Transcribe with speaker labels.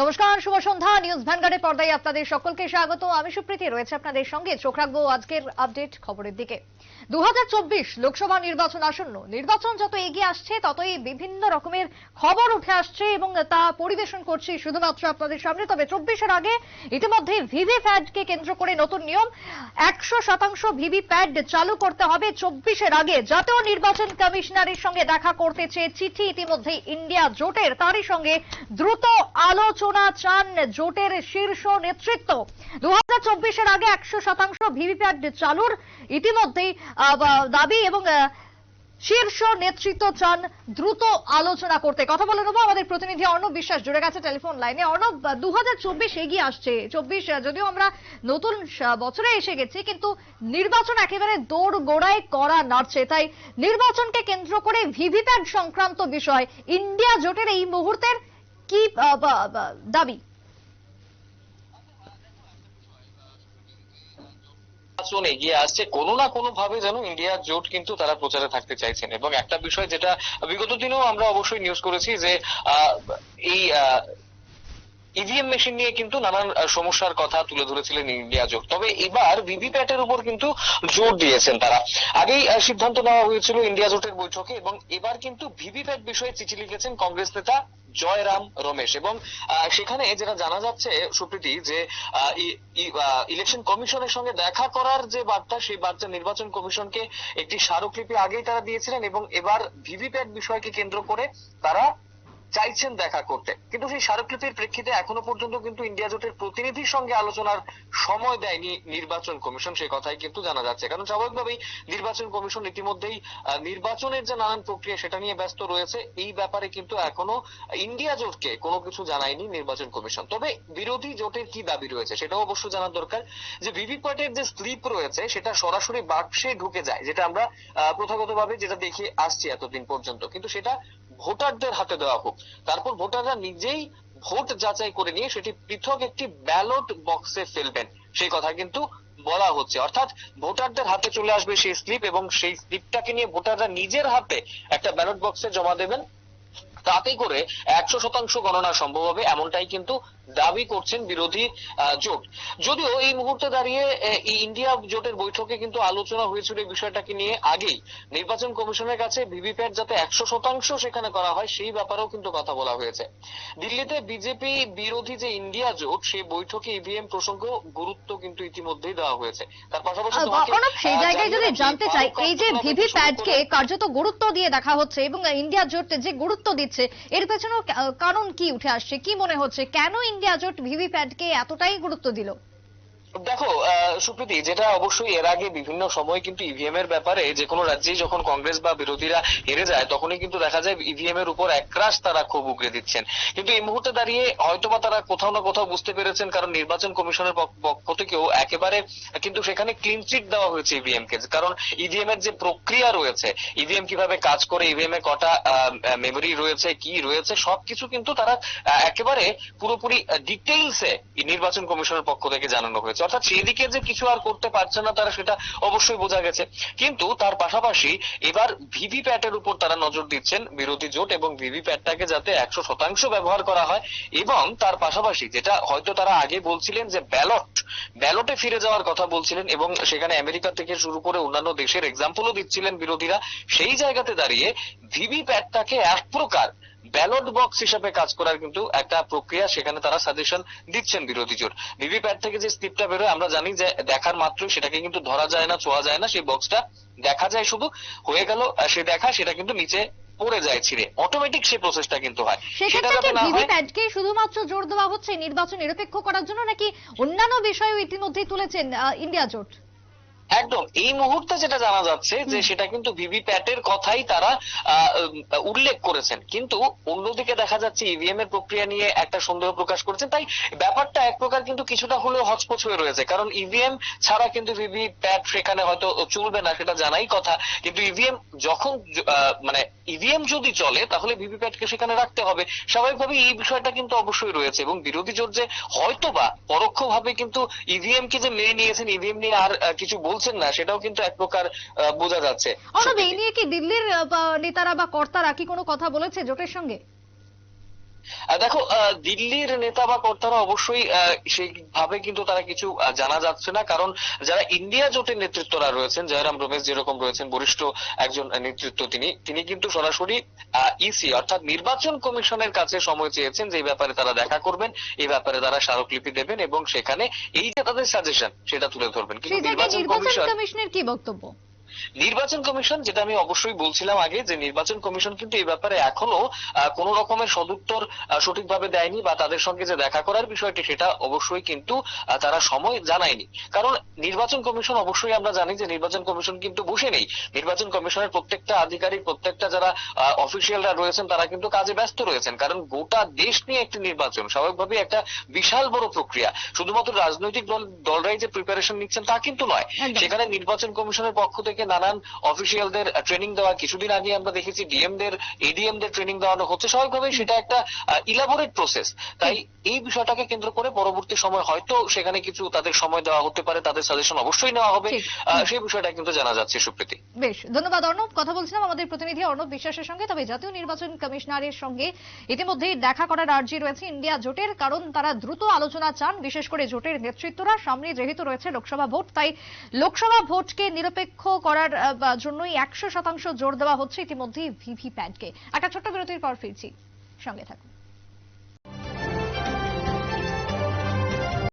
Speaker 1: নমস্কার, শুভ সন্ধ্যা। নিউজ ভ্যানগার্ডের পর্দায় আপনাদের সকলকে স্বাগত। আমি সুপ্রীতি, রয়েছে আপনাদের সঙ্গে। চোখ রাখব আজকের আপডেট খবরের দিকে। দু হাজার চব্বিশ লোকসভা নির্বাচন আসন্ন। নির্বাচন যত এগিয়ে আসছে, ততই বিভিন্ন রকমের খবর উঠে আসছে এবং তা পরিবেশন করছি শুধুমাত্র আপনাদের সামনে। তবে চব্বিশের আগে ইতিমধ্যে ভিভি কে কেন্দ্র করে নতুন নিয়ম। একশো শতাংশ ভিভি প্যাড চালু করতে হবে চব্বিশের আগে। জাতীয় নির্বাচন কমিশনারের সঙ্গে দেখা করতে চেয়ে চিঠি ইতিমধ্যে ইন্ডিয়া জোটের। তারই সঙ্গে দ্রুত আলোচনা চান জোটের শীর্ষ নেতৃত্ব। দু হাজার আগে একশো শতাংশ ভিভিপ্যাট চালুর ইতিমধ্যেই দাবি এবং শীর্ষ নেতৃত্ব চান দ্রুত আলোচনা করতে। কথা বলে নেব আমাদের প্রতিনিধি অর্ণব বিশ্বাস, জুড়ে গেছে টেলিফোন লাইনে। অর্ণব দু হাজার চব্বিশ এগিয়ে আসছে। চব্বিশ যদিও আমরা নতুন বছরে এসে গেছি, কিন্তু নির্বাচন একেবারে দৌড় গোড়ায় করা নাড়ছে। তাই নির্বাচনকে কেন্দ্র করে ভিভিপ্যাট সংক্রান্ত বিষয় ইন্ডিয়া জোটের এই মুহূর্তের কি দাবি?
Speaker 2: নির্বাচন এগিয়ে আসছে। কোনো না কোনো ভাবে যেন ইন্ডিয়ার জোট কিন্তু তারা প্রচারে থাকতে চাইছেন। এবং একটা বিষয় যেটা বিগত দিনেও আমরা অবশ্যই নিউজ করেছি যে এই ইভিএম মেশিন নিয়ে কিন্তু নানান সমস্যার কথা তুলে ধরেছিলেন ইন্ডিয়া জোট তবে এবার ভিভিপ্যাটের উপর কিন্তু জোর দিয়েছেন তারা। আগেই সিদ্ধান্ত নেওয়া হয়েছিল ইন্ডিয়া জোটের বৈঠকে এবং এবার কিন্তু ভিভিপ্যাট বিষয়ে চিঠি লিখেছেন কংগ্রেস নেতা জয়রাম রমেশ। এবং সেখানে যেটা জানা যাচ্ছে সুপ্রীতি যে ইলেকশন কমিশনের সঙ্গে দেখা করার যে বার্তা, সেই বার্তা নির্বাচন কমিশনকে একটি স্মারকলিপি আগেই তারা দিয়েছিলেন এবং এবার ভিভিপ্যাট বিষয়কে কেন্দ্র করে তারা চাইছেন দেখা করতে। কিন্তু সেই স্মারকলিপির প্রেক্ষিতে এখনও পর্যন্ত কিন্তু ইন্ডিয়া জোটের প্রতিনিধির সঙ্গে আলোচনার সময় দেয়নি নির্বাচন কমিশন সে কথাই কিন্তু জানা যাচ্ছে। কারণ স্বাভাবিকভাবেই নির্বাচন কমিশন ইতিমধ্যেই নির্বাচনের যে নানান প্রক্রিয়া সেটা নিয়ে ব্যস্ত রয়েছে, এই ব্যাপারে কিন্তু এখনও ইন্ডিয়া জোটকে কোনো কিছু জানায়নি নির্বাচন কমিশন। তবে বিরোধী জোটের কি দাবি রয়েছে সেটাও অবশ্য জানার দরকার। যে ভিভিপ্যাটের যে স্লিপ রয়েছে সেটা সরাসরি বাক্সে ঢুকে যায়, যেটা আমরা প্রথাগতভাবে যেটা দেখে আসছি এতদিন পর্যন্ত। কিন্তু সেটা ভোটারদের হাতে দেওয়া হোক। তারপর ভোটাররা নিজেই ভোট যাচাই করে নিয়ে সেটি পৃথক একটি ব্যালট বক্সে ফেলবেন। সেই কথা কিন্তু বলা হচ্ছে। অর্থাৎ ভোটারদের হাতে চলে আসবে সেই স্লিপ এবং সেই স্লিপটাকে নিয়ে ভোটাররা নিজের হাতে একটা ব্যালট বক্সে জমা দেবেন। তাতে করে একশো শতাংশ গণনা সম্ভব হবে এমনটাই কিন্তু দাবি করছেন বিরোধী জোট। যদিও এই মুহূর্তে দাঁড়িয়ে ইন্ডিয়া জোটের বৈঠকে কিন্তু আলোচনা হয়েছিল এই বিষয়টাকে নিয়ে আগেই। নির্বাচন কমিশনের কাছে ভিভিপ্যাট যাতে একশো শতাংশ সেখানে করা হয় সেই ব্যাপারেও কিন্তু কথা বলা হয়েছে। দিল্লিতে বিজেপি বিরোধী যে ইন্ডিয়া জোট সেই বৈঠকে ইভিএম প্রসঙ্গ গুরুত্ব কিন্তু ইতিমধ্যেই দেওয়া হয়েছে। তার পাশাপাশি
Speaker 1: সেই জায়গায় যদি জানতে চাই এই যে
Speaker 2: আবদুল্লাহ
Speaker 1: ভিভি
Speaker 2: থেকে শুরু করে-
Speaker 1: প্যাডকে কার্যত গুরুত্ব দিয়ে দেখা হচ্ছে এবং ইন্ডিয়া জোট যে গুরুত্ব দিচ্ছে এর পেছনেও কারণ কি উঠে আসছে? কি মনে হচ্ছে? কেন ইন্ডিয়া জোট ভিভি প্যাডকে এতটাই গুরুত্ব দিল?
Speaker 2: দেখো সুপ্রীতি, যেটা অবশ্যই এর আগে বিভিন্ন সময় কিন্তু ইভিএম এর ব্যাপারে যে কোনো রাজ্যেই যখন কংগ্রেস বা বিরোধীরা হেরে যায়, তখনই কিন্তু দেখা যায় ইভিএম এর উপর একরাশ তারা ক্ষোভ উগরে দিচ্ছেন। কিন্তু এই মুহূর্তে দাঁড়িয়ে হয়তোবা তারা কোথাও না কোথাও বুঝতে পেরেছেন, কারণ নির্বাচন কমিশনের পক্ষ থেকেও একেবারে কিন্তু সেখানে ক্লিন চিট দেওয়া হয়েছে ইভিএম কে। কারণ ইভিএম এর যে প্রক্রিয়া রয়েছে ইভিএম কীভাবে কাজ করে ইভিএম এ কটা মেমোরি রয়েছে, কি রয়েছে, সবকিছু কিন্তু তারা একেবারে পুরোপুরি ডিটেইলসে নির্বাচন কমিশনের পক্ষ থেকে জানানো হয়েছে। অর্থাৎ সেই দিকে যে কিছু আর করতে পারছে না, তারা সেটা অবশ্যই বোঝা গেছে। কিন্তু তার পাশাপাশি এবার ভিভিপ্যাটের উপর তারা নজর দিচ্ছেন বিরোধী জোট এবং ভিভিপ্যাটটাকে যাতে একশো শতাংশ ব্যবহার করা হয় এবং তার পাশাপাশি যেটা হয়তো তারা আগে বলছিলেন যে ব্যালট, ব্যালটে ফিরে যাওয়ার কথা বলছিলেন এবং সেখানে আমেরিকা থেকে শুরু করে অন্যান্য দেশের এক্সাম্পলও দিচ্ছিলেন বিরোধীরা, সেই জায়গাতে দাঁড়িয়ে ভিভিপ্যাটটাকে এক প্রকার ব্যালট বক্স হিসাবে কাজ করার কিন্তু একটা প্রক্রিয়া সেখানে তারা সাজেশন দিচ্ছেন বিরোধী জোট। ভিভিপ্যাট থেকে যে স্লিপটা বেরোয় আমরা জানি যে দেখার মাত্রই সেটাকে কিন্তু ধরা যায় না ছোঁয়া যায় না সেই বক্সটা দেখা যায় শুধু হয়ে গেল সে দেখা সেটা কিন্তু নিচে পড়ে যায় ছিঁড়ে। অটোমেটিক সেই প্রসেসটা কিন্তু হয়। সেটা যাতে না হয়
Speaker 1: প্যাডকে শুধুমাত্র জোর দেওয়া হচ্ছে নির্বাচন নিরপেক্ষ করার জন্য নাকি অন্যান্য বিষয়ও ইতিমধ্যেই তুলেছেন ইন্ডিয়া জোট?
Speaker 2: একদম। এই মুহূর্তে যেটা জানা যাচ্ছে যে সেটা কিন্তু ভিভিপ্যাটের কথাই তারা উল্লেখ করেছেন। কিন্তু অন্যদিকে দেখা যাচ্ছে ইভিএম এর প্রক্রিয়া নিয়ে একটা সন্দেহ প্রকাশ করেছেন। তাই ব্যাপারটা এক প্রকার কিন্তু কিছুটা হলেও হচপচ হয়ে রয়েছে। কারণ ইভিএম ছাড়া কিন্তু ভিভিপ্যাট সেখানে হয়তো চলবে না সেটা জানাই কথা। কিন্তু ইভিএম যখন আহ, মানে ইভিএম যদি চলে তাহলে ভিভিপ্যাটকে সেখানে রাখতে হবে। স্বাভাবিকভাবে এই বিষয়টা কিন্তু অবশ্যই রয়েছে এবং বিরোধী জোট যে হয়তোবা পরোক্ষভাবে কিন্তু ইভিএম কে যে মেনে নিয়েছেন ইভিএম নিয়ে আর কিছু বলছেন না সেটাও কিন্তু এক প্রকার বোঝা যাচ্ছে।
Speaker 1: এই নিয়ে কি দিল্লির নেতারা বা কর্তারা কি কোনো কথা বলেছে জোটের সঙ্গে?
Speaker 2: দেখো দিল্লির নেতা বা কর্তারা অবশ্যই সেইভাবে কিন্তু তারা কিছু জানা যাচ্ছে না। কারণ যারা ইন্ডিয়া জোটের নেতৃত্বরা রয়েছেন জয়রাম রমেশ যেরকম রয়েছেন বরিষ্ঠ একজন নেতৃত্ব তিনি তিনি কিন্তু সরাসরি ইসি অর্থাৎ নির্বাচন কমিশনের কাছে সময় চেয়েছেন যে এই ব্যাপারে তারা দেখা করবেন এই ব্যাপারে তারা স্মারকলিপি দেবেন এবং সেখানে এই যে তাদের সাজেশন সেটা তুলে ধরবেন। কিন্তু নির্বাচন
Speaker 1: নির্বাচন কমিশনের কি বক্তব্য?
Speaker 2: নির্বাচন কমিশন যেটা আমি অবশ্যই বলছিলাম আগে যে নির্বাচন কমিশন কিন্তু এই ব্যাপারে এখনও কোনো রকমের সদুত্তর সঠিকভাবে দেয়নি বা তাদের সঙ্গে যে দেখা করার বিষয়টি সেটা অবশ্যই কিন্তু তারা সময় জানায়নি। কারণ নির্বাচন কমিশন অবশ্যই আমরা জানি যে নির্বাচন কমিশন কিন্তু বসে নেই। নির্বাচন কমিশনের প্রত্যেকটা আধিকারিক প্রত্যেকটা যারা অফিসিয়ালরা রয়েছেন তারা কিন্তু কাজে ব্যস্ত রয়েছেন। কারণ গোটা দেশ নিয়ে একটি নির্বাচন স্বাভাবিকভাবে একটা বিশাল বড় প্রক্রিয়া। শুধুমাত্র রাজনৈতিক দল দলরাই যে প্রিপারেশন নিচ্ছেন তা কিন্তু নয়। সেখানে নির্বাচন কমিশনের পক্ষ থেকে নানান অফিসিয়ালদের ট্রেনিং দেওয়া কিছুদিন আগে আমরা দেখেছি ডিএম দের এডিএম দের ট্রেনিং দেওয়ানো হচ্ছে। স্বাভাবিকভাবে সেটা একটা ইলাবোরেট প্রসেস তাই এই বিষয়টাকে কেন্দ্র করে পরবর্তী সময় হয়তো সেখানে কিছু তাদের সময় দেওয়া হতে পারে তাদের সাজেশন অবশ্যই নেওয়া হবে। সেই বিষয়টা কিন্তু জানা যাচ্ছে সুপ্রীতি।
Speaker 1: বেশ ধন্যবাদ অর্ণব। কথা বলছিলাম আমাদের প্রতিনিধি অর্ণব বিশ্বাসের সঙ্গে। তবে জাতীয় নির্বাচন কমিশনারের সঙ্গে ইতিমধ্যেই দেখা করার আর্জি রয়েছে ইন্ডিয়া জোটের কারণ তারা দ্রুত আলোচনা চান বিশেষ করে জোটের নেতৃত্বরা। সামনে যেহেতু রয়েছে লোকসভা ভোট তাই লোকসভা ভোটকে নিরপেক্ষ করার জন্যই একশো শতাংশ জোর দেওয়া হচ্ছে ইতিমধ্যেই ভিভি প্যাটকে একটা ছোট্ট বিরতির পর ফিরছি। সঙ্গে থাকুন।